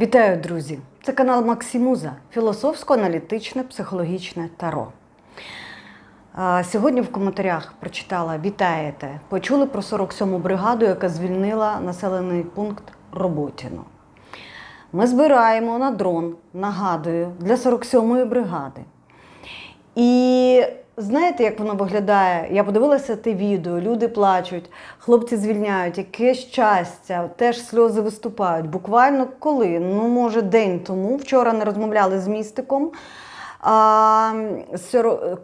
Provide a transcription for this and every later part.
Вітаю, друзі! Це канал Максимуза, філософсько-аналітичне психологічне таро. Сьогодні в коментарях прочитала Вітаєте. Почули про 47-му бригаду, яка звільнила населений пункт Роботіно. Ми збираємо на дрон, нагадую, для 47-ї бригади. І знаєте, як воно виглядає? Я подивилася те відео, люди плачуть, хлопці звільняють, яке щастя, теж сльози виступають. Буквально коли? Ну, може, день тому. Вчора не розмовляли з містиком а,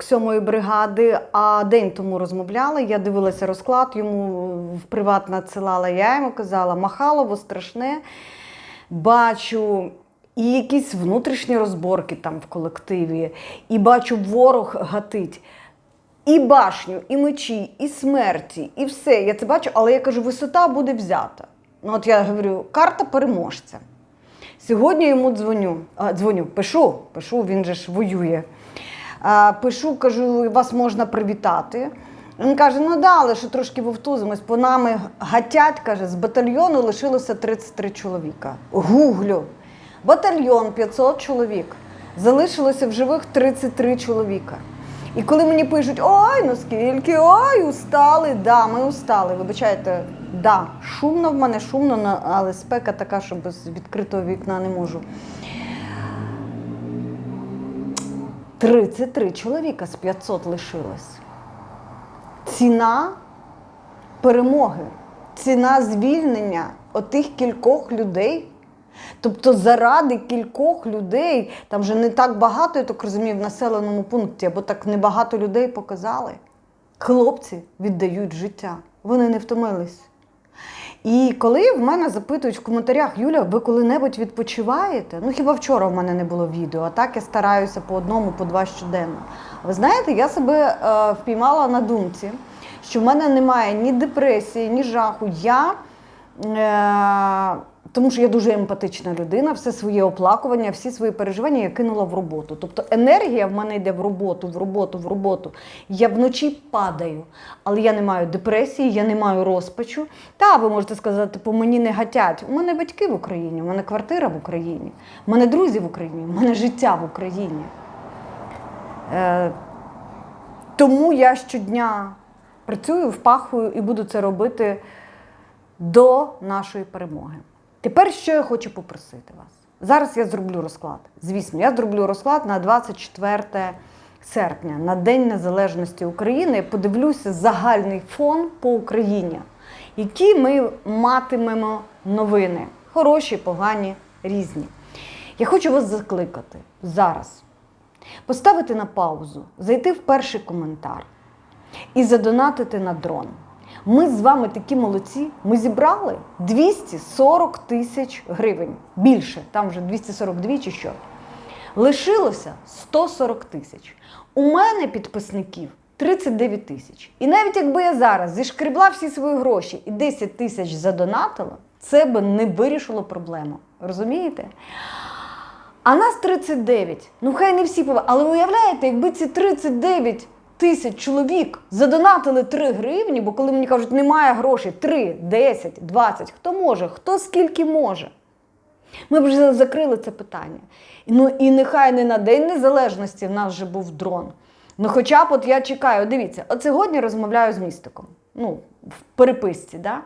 сьомої бригади, а день тому розмовляли. Я дивилася розклад, йому в приват надсилала. Я йому казала, Махалово страшне. Бачу і якісь внутрішні розборки там в колективі, і бачу, ворог гатить. І башню, і мечі, і смерті, і все. Я це бачу, але я кажу, висота буде взята. Ну, от я говорю, карта переможця. Сьогодні йому дзвоню, а, дзвоню, пишу, пишу, він же ж воює. А, пишу, кажу, вас можна привітати. Він каже: ну да, але що трошки вовтузимось, по нами гатять, каже, з батальйону лишилося 33 чоловіка. Гуглю. Батальйон 500 чоловік. Залишилося в живих 33 чоловіка. І коли мені пишуть, ой, ну скільки, ой, устали, да, ми устали. Вибачайте, да, шумно в мене, шумно, але спека така, що без відкритого вікна не можу. 33 чоловіка з 500 лишилось. Ціна перемоги, ціна звільнення отих кількох людей. Тобто заради кількох людей, там вже не так багато, я так розумію, в населеному пункті, або так небагато людей показали. Хлопці віддають життя, вони не втомились. І коли в мене запитують в коментарях, Юля, ви коли-небудь відпочиваєте? Ну хіба вчора в мене не було відео, а так я стараюся по одному, по два щоденно. Ви знаєте, я себе е, впіймала на думці, що в мене немає ні депресії, ні жаху. Я, е, тому що я дуже емпатична людина, все своє оплакування, всі свої переживання я кинула в роботу. Тобто енергія в мене йде в роботу, в роботу, в роботу. Я вночі падаю, але я не маю депресії, я не маю розпачу. Та ви можете сказати, по мені не гатять. У мене батьки в Україні, у мене квартира в Україні, у мене друзі в Україні, у мене життя в Україні. Е, тому я щодня працюю, впахую і буду це робити до нашої перемоги. Тепер що я хочу попросити вас? Зараз я зроблю розклад. Звісно, я зроблю розклад на 24 серпня, на День Незалежності України. Подивлюся загальний фон по Україні, які ми матимемо новини. Хороші, погані, різні. Я хочу вас закликати зараз поставити на паузу, зайти в перший коментар і задонатити на дрон. Ми з вами такі молодці. Ми зібрали 240 тисяч гривень. Більше, там вже 242 чи що. Лишилося 140 тисяч. У мене підписників 39 тисяч. І навіть якби я зараз зішкребла всі свої гроші і 10 тисяч задонатила, це би не вирішило проблему. Розумієте? А нас 39. Ну хай не всі пов... Але уявляєте, якби ці 39 тисяч чоловік задонатили 3 гривні, бо коли мені кажуть, немає грошей 3, 10, 20, хто може, хто скільки може. Ми б вже закрили це питання. Ну і нехай не на День Незалежності в нас вже був дрон. Ну, хоча б от я чекаю, дивіться, от сьогодні розмовляю з містиком. Ну, в переписці, да?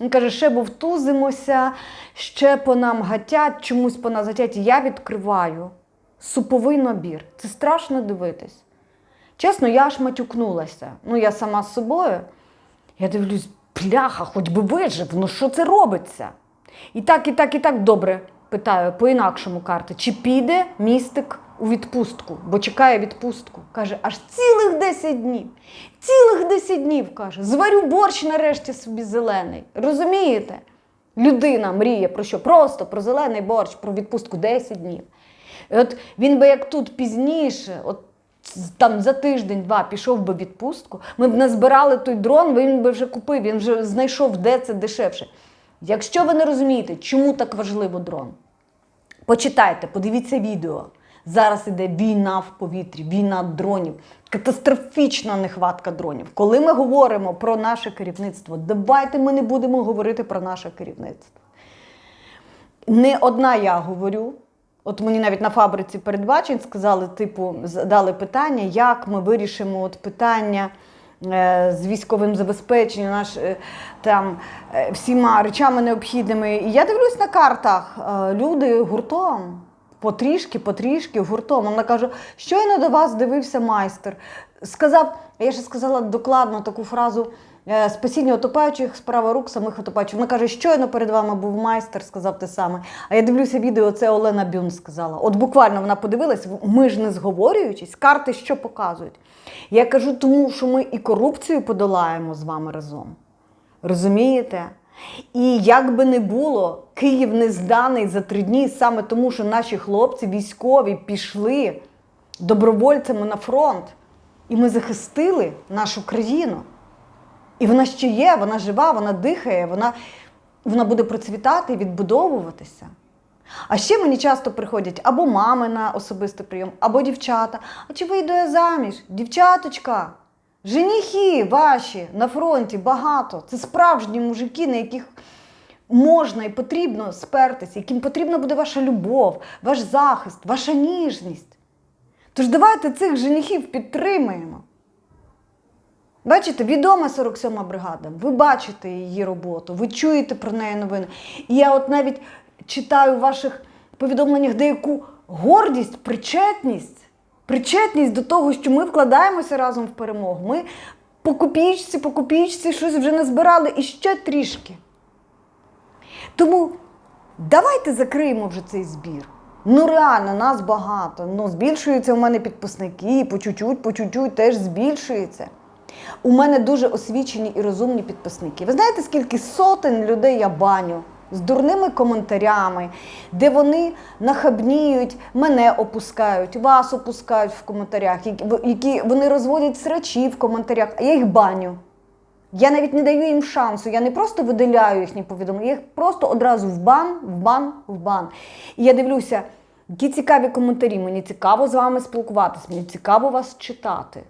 Він каже, ще вовтузимося, ще по нам гатять, чомусь по нас гатять. Я відкриваю суповий набір. Це страшно дивитись. Чесно, я аж матюкнулася. Ну, я сама з собою. Я дивлюсь, пляха, хоч би вижив, ну що це робиться? І так, і так, і так добре питаю по-інакшому карти, чи піде містик у відпустку, бо чекає відпустку. Каже, аж цілих 10 днів. Цілих 10 днів, каже, зварю борщ нарешті собі зелений. Розумієте? Людина мріє про що? Просто про зелений борщ, про відпустку 10 днів. І от він би як тут пізніше, от там за тиждень-два пішов би відпустку, ми б назбирали той дрон, він би вже купив, він вже знайшов, де це дешевше. Якщо ви не розумієте, чому так важливо дрон, почитайте, подивіться відео. Зараз іде війна в повітрі, війна дронів, катастрофічна нехватка дронів. Коли ми говоримо про наше керівництво, давайте ми не будемо говорити про наше керівництво. Не одна я говорю. От мені навіть на фабриці передбачень сказали, типу, дали питання, як ми вирішимо от питання е, з військовим забезпеченням, наш, е, там, е, всіма речами необхідними. І я дивлюсь на картах, люди гуртом. Потрішки, потрішки, гуртом. Вона каже, щойно до вас дивився майстер. Сказав, я ще сказала докладно таку фразу спасіння утопаючих, справа рук самих утопаючих. Вона каже, щойно перед вами був майстер, сказав те саме. А я дивлюся відео, це Олена Бюн сказала. От буквально вона подивилась, ми ж не зговорюючись, карти що показують. Я кажу, тому що ми і корупцію подолаємо з вами разом. Розумієте? І як би не було, Київ не зданий за три дні саме тому, що наші хлопці військові пішли добровольцями на фронт. І ми захистили нашу країну. І вона ще є, вона жива, вона дихає, вона, вона буде процвітати і відбудовуватися. А ще мені часто приходять або мами на особистий прийом, або дівчата. А чи вийду я заміж? Дівчаточка, женихи ваші на фронті багато. Це справжні мужики, на яких можна і потрібно спертися, яким потрібна буде ваша любов, ваш захист, ваша ніжність. Тож давайте цих женихів підтримаємо. Бачите, відома 47-ма бригада. Ви бачите її роботу, ви чуєте про неї новини. І я от навіть читаю в ваших повідомленнях деяку гордість, причетність, причетність до того, що ми вкладаємося разом в перемогу. Ми по копійці, по копійці щось вже не збирали і ще трішки. Тому давайте закриємо вже цей збір. Ну реально, нас багато. Ну, збільшуються у мене підписники, по чуть-чуть, по чуть-чуть теж збільшується. У мене дуже освічені і розумні підписники. Ви знаєте, скільки сотень людей я баню з дурними коментарями, де вони нахабніють, мене опускають, вас опускають в коментарях, які, вони розводять срачі в коментарях, а я їх баню. Я навіть не даю їм шансу. Я не просто видаляю їхні повідомлення, я їх просто одразу в бан, в бан, в бан. І я дивлюся, які цікаві коментарі. Мені цікаво з вами спілкуватися, мені цікаво вас читати.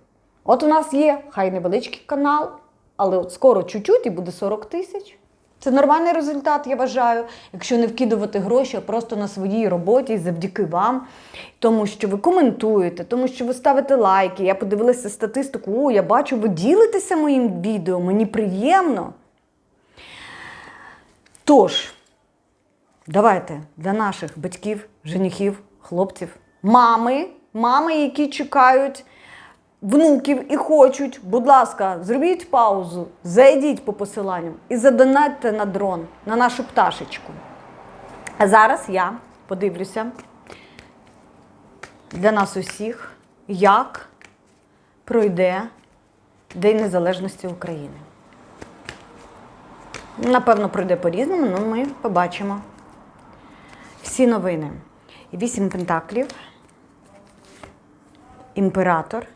От у нас є хай невеличкий канал, але от скоро чуть-чуть і буде 40 тисяч. Це нормальний результат, я вважаю, якщо не вкидувати гроші, а просто на своїй роботі завдяки вам, тому що ви коментуєте, тому що ви ставите лайки. Я подивилася статистику, о, я бачу, ви ділитеся моїм відео, мені приємно. Тож, давайте для наших батьків, женихів, хлопців, мами, мами, які чекають внуків і хочуть, будь ласка, зробіть паузу, зайдіть по посиланню і задонатьте на дрон, на нашу пташечку. А зараз я подивлюся для нас усіх, як пройде День Незалежності України. Напевно, пройде по-різному, але ми побачимо всі новини. Вісім пентаклів, імператор,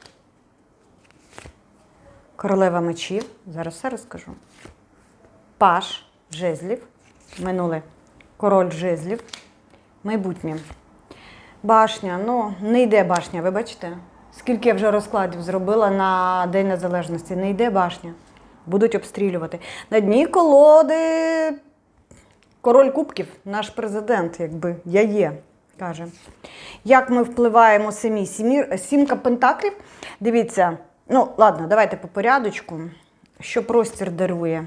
королева мечів. Зараз все розкажу. Паш жезлів, минуле король жезлів, майбутнє. Башня, ну, не йде башня, ви бачите? Скільки я вже розкладів зробила на День Незалежності, не йде башня. Будуть обстрілювати. На дні колоди король кубків, наш президент, якби я є, каже. Як ми впливаємо самі? Сімка пентаклів. Дивіться, ну ладно, давайте по порядочку. Що простір дарує?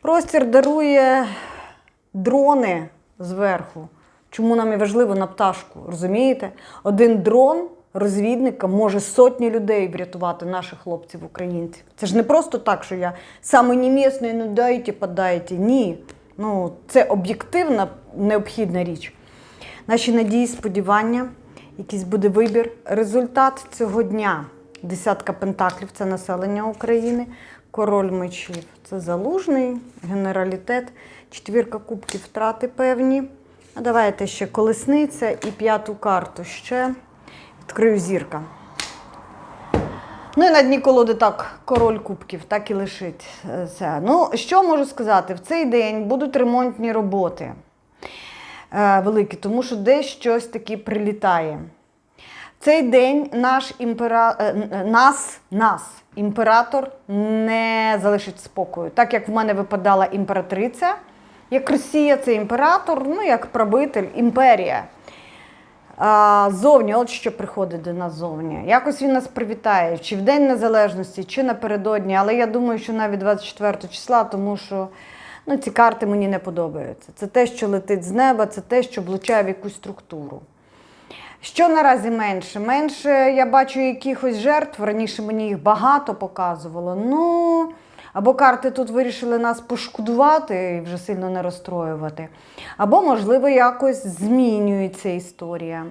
Простір дарує дрони зверху. Чому нам і важливо на пташку? Розумієте? Один дрон розвідника може сотні людей врятувати наших хлопців, українців. Це ж не просто так, що я саме не ну дайте, подайте. Ні. Ну, це об'єктивна необхідна річ. Наші надії, сподівання, якийсь буде вибір. Результат цього дня. Десятка пентаклів це населення України, король мечів це залужний, генералітет, четвірка кубків втрати певні. А давайте ще колесниця і п'яту карту ще. Відкрию зірка. Ну і на дні колоди так, король кубків, так і лишить е, це. Ну, що можу сказати? В цей день будуть ремонтні роботи е, великі, тому що десь щось таке прилітає. Цей день наш імпера... е, нас, нас, імператор не залишить спокою. Так як в мене випадала імператриця Як Росія це імператор, ну як правитель, імперія. А, зовні, от що приходить до нас зовні. Якось він нас привітає, чи в День Незалежності, чи напередодні. Але я думаю, що навіть 24 числа, тому що ну, ці карти мені не подобаються. Це те, що летить з неба, це те, що влучає в якусь структуру. Що наразі менше? Менше я бачу якихось жертв. Раніше мені їх багато показувало. Ну, або карти тут вирішили нас пошкодувати і вже сильно не розстроювати. Або, можливо, якось змінюється історія.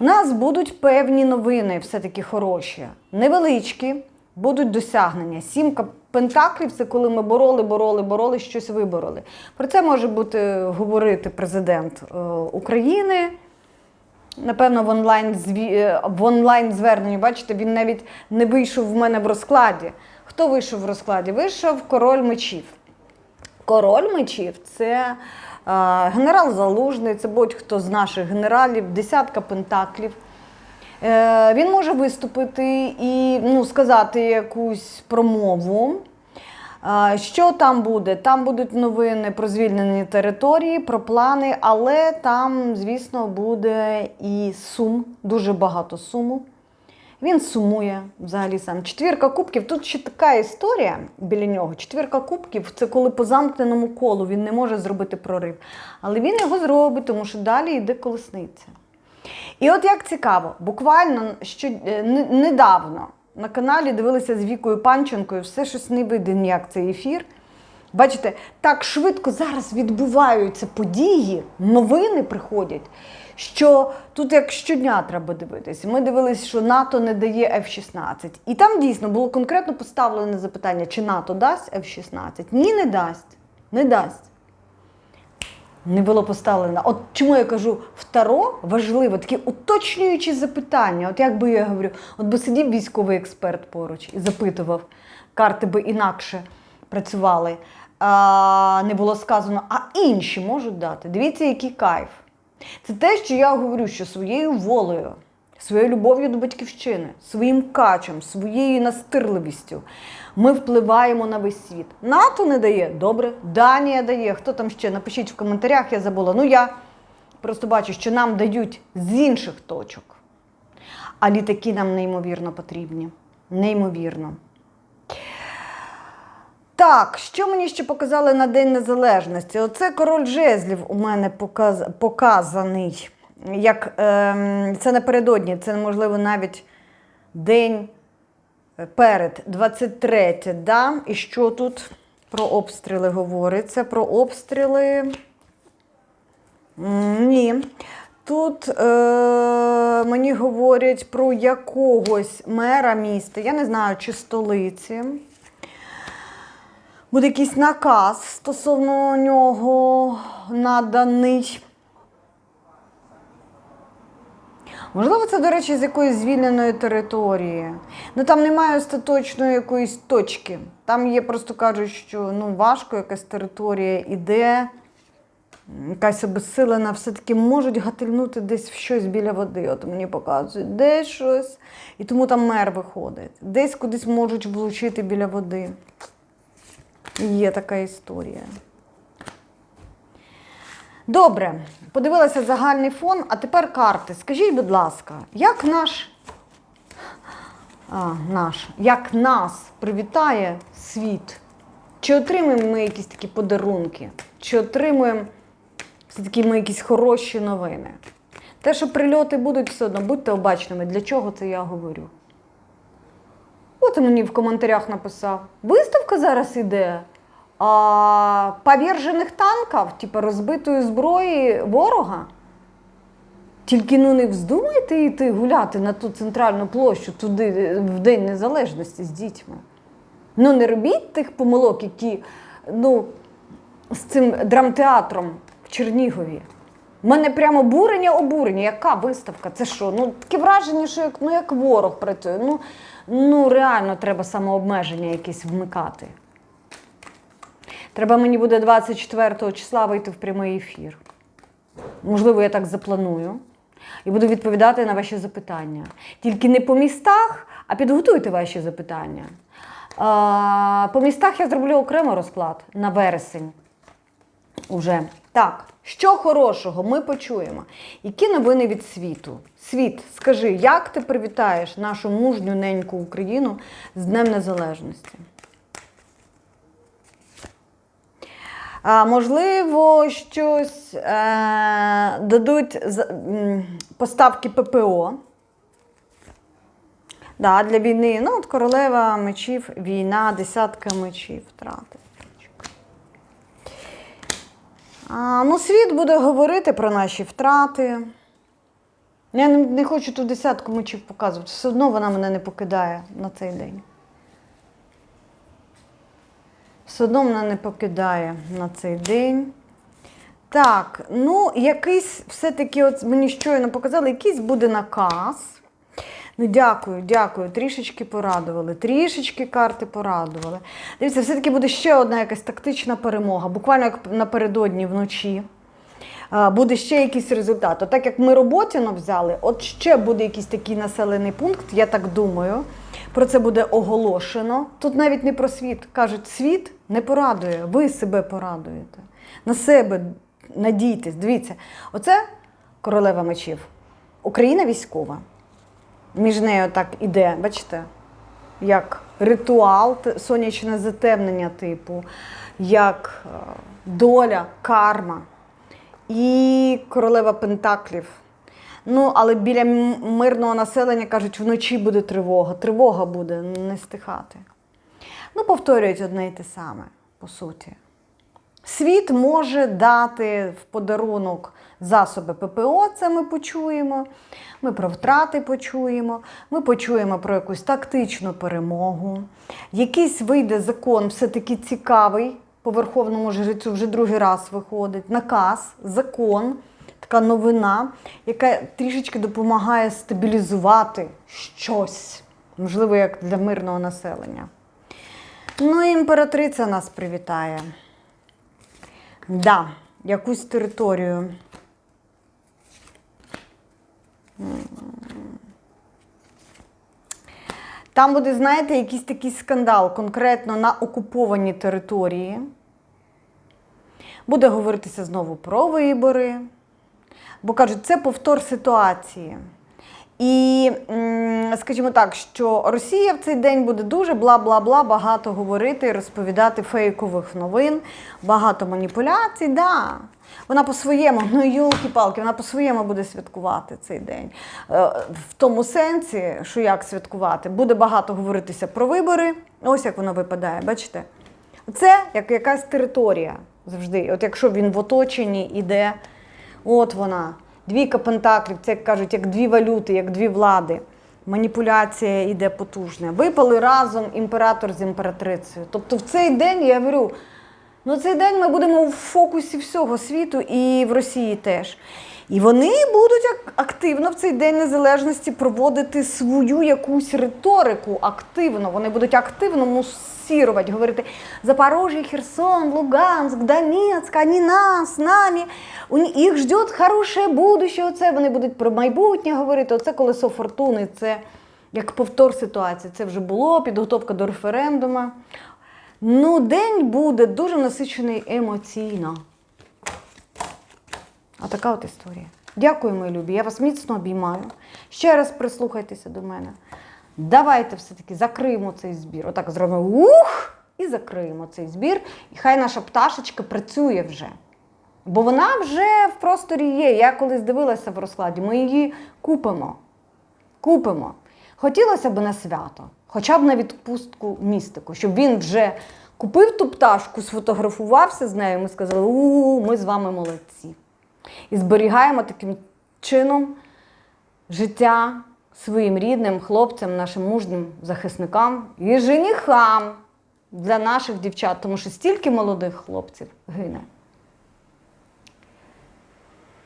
У нас будуть певні новини, все-таки хороші, невеличкі, будуть досягнення. Сімка пентаклів це коли ми бороли, бороли, бороли, щось вибороли. Про це може бути говорити президент е, України. Напевно, в онлайн е, в онлайн зверненні, бачите, він навіть не вийшов в мене в розкладі. Хто вийшов в розкладі? Вийшов король мечів. Король мечів це е, генерал Залужний, це будь-хто з наших генералів, десятка пентаклів. Е, він може виступити і ну, сказати якусь промову. Що там буде? Там будуть новини про звільнені території, про плани, але там, звісно, буде і сум, дуже багато суму. Він сумує взагалі сам. Четвірка кубків. Тут ще така історія біля нього. Четвірка кубків це коли по замкненому колу він не може зробити прорив. Але він його зробить, тому що далі йде колесниця. І от як цікаво, буквально що, е, недавно на каналі дивилися з Вікою Панченкою, все щось не вийде ніяк цей ефір. Бачите, так швидко зараз відбуваються події, новини приходять, що тут як щодня треба дивитися. Ми дивилися, що НАТО не дає F-16. І там дійсно було конкретно поставлене запитання, чи НАТО дасть F-16. Ні, не дасть. Не дасть. Не було поставлено. От чому я кажу, второ важливо, такі уточнюючі запитання. От як би я говорю, от би сидів військовий експерт поруч і запитував, карти би інакше працювали. А, не було сказано, а інші можуть дати. Дивіться, який кайф. Це те, що я говорю, що своєю волею, своєю любов'ю до батьківщини, своїм качем, своєю настирливістю ми впливаємо на весь світ. НАТО не дає, добре, Данія дає. Хто там ще? Напишіть в коментарях, я забула. Ну я просто бачу, що нам дають з інших точок. А літаки нам неймовірно потрібні. Неймовірно. Так, що мені ще показали на День Незалежності? Оце король жезлів у мене показ... показаний. Як, ем, це напередодні, це, можливо, навіть день перед 23, да? І що тут про обстріли говориться? Про обстріли. Ні. Тут е, мені говорять про якогось мера міста, я не знаю, чи столиці. Буде якийсь наказ стосовно нього наданий. Можливо, це, до речі, з якоїсь звільненої території. Ну там немає остаточної якоїсь точки. Там є, просто кажуть, що ну, важко якась територія іде, якась обезсилена, все-таки можуть гатильнути десь в щось біля води. От мені показують, десь щось. І тому там мер виходить. Десь кудись можуть влучити біля води. Є така історія. Добре, подивилася загальний фон, а тепер карти. Скажіть, будь ласка, як наш, а, наш, як нас привітає світ? Чи отримаємо ми якісь такі подарунки? Чи отримуємо все-таки ми якісь хороші новини? Те, що прильоти будуть все одно, будьте обачними, для чого це я говорю? От і мені в коментарях написав: виставка зараз іде а, повержених танків, типу розбитої зброї ворога. Тільки ну не вздумайте йти гуляти на ту центральну площу туди в День Незалежності з дітьми. Ну не робіть тих помилок, які ну, з цим драмтеатром в Чернігові. У мене прямо бурення обурення. Яка виставка? Це що? Ну таке враження, що як, ну, як ворог працює. Ну, ну реально треба самообмеження якесь вмикати. Треба мені буде 24 числа вийти в прямий ефір. Можливо, я так запланую. І буду відповідати на ваші запитання. Тільки не по містах, а підготуйте ваші запитання. По містах я зроблю окремо розклад на вересень. Уже. Так, що хорошого ми почуємо? Які новини від світу? Світ, скажи, як ти привітаєш нашу мужню неньку Україну з Днем Незалежності? А, можливо, щось е, дадуть поставки ППО. Да, для війни. Ну, от королева мечів, війна, десятка мечів, втрати. Ну, світ буде говорити про наші втрати. Я не, не хочу ту десятку мечів показувати. Все одно вона мене не покидає на цей день. Все одно не покидає на цей день. Так, ну, якийсь все-таки, от мені щойно показали, якийсь буде наказ. Ну, дякую, дякую. Трішечки порадували, трішечки карти порадували. Дивіться, все-таки буде ще одна якась тактична перемога, буквально як напередодні вночі. Буде ще якийсь результат. От так як ми Роботіно взяли, от ще буде якийсь такий населений пункт, я так думаю. Про це буде оголошено. Тут навіть не про світ. Кажуть, світ не порадує, ви себе порадуєте. На себе надійтесь. Дивіться, оце королева мечів. Україна військова. Між нею так іде, бачите, як ритуал, сонячне затемнення типу, як е, доля, карма і королева Пентаклів. Ну, але біля мирного населення кажуть, вночі буде тривога. Тривога буде не стихати. Ну, повторюють одне і те саме, по суті. Світ може дати в подарунок засоби ППО, це ми почуємо. Ми про втрати почуємо, ми почуємо про якусь тактичну перемогу. Якийсь вийде закон, все-таки цікавий, по верховному жрецю вже другий раз виходить. Наказ, закон, така новина, яка трішечки допомагає стабілізувати щось, можливо, як для мирного населення. Ну, і імператриця нас привітає. Да, якусь територію. Там буде, знаєте, якийсь такий скандал конкретно на окупованій території. Буде говоритися знову про вибори. Бо кажуть, це повтор ситуації. І, скажімо так, що Росія в цей день буде дуже бла-бла-бла багато говорити, розповідати фейкових новин, багато маніпуляцій. Да. Вона по-своєму, ну йолки-палки, вона по-своєму буде святкувати цей день. Е, В тому сенсі, що як святкувати, буде багато говоритися про вибори. Ось як воно випадає, бачите? Це як якась територія завжди. От якщо він в оточенні іде, от вона. Двійка пентаклів, це як кажуть, як дві валюти, як дві влади. Маніпуляція йде потужна. Випали разом імператор з імператрицею. Тобто в цей день я говорю, ну цей день ми будемо в фокусі всього світу і в Росії теж. І вони будуть активно в цей день незалежності проводити свою якусь риторику активно. Вони будуть активно мусірувати, говорити Запорожжя, Херсон, Луганськ, Донецьк, вони нас, нами. Їх ждет хороше будуще. Оце вони будуть про майбутнє говорити. Оце колесо фортуни, це як повтор ситуації. Це вже було, підготовка до референдуму. Ну, день буде дуже насичений емоційно. А така от історія. Дякую, мої любі. Я вас міцно обіймаю. Ще раз прислухайтеся до мене. Давайте все-таки закриємо цей збір. Отак зробимо ух! І закриємо цей збір. І хай наша пташечка працює вже. Бо вона вже в просторі є. Я колись дивилася в розкладі, ми її купимо. Купимо. Хотілося б на свято, хоча б на відпустку містику, щоб він вже купив ту пташку, сфотографувався з нею. Ми сказали, у ми з вами молодці. І зберігаємо таким чином життя своїм рідним хлопцям, нашим мужнім захисникам і женихам для наших дівчат, тому що стільки молодих хлопців гине.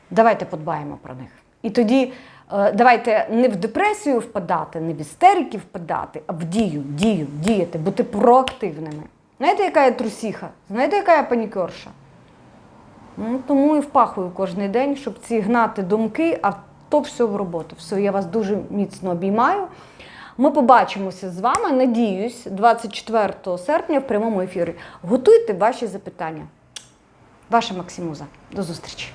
Давайте подбаємо про них. І тоді е, давайте не в депресію впадати, не в істерики впадати, а в дію, дію, діяти, бути проактивними. Знаєте, яка я трусіха? Знаєте, яка я панікерша? Ну, тому і впахую кожен день, щоб ці гнати думки, а то все в роботу. Все, я вас дуже міцно обіймаю. Ми побачимося з вами, надіюсь, 24 серпня в прямому ефірі. Готуйте ваші запитання. Ваша Максимуза. До зустрічі.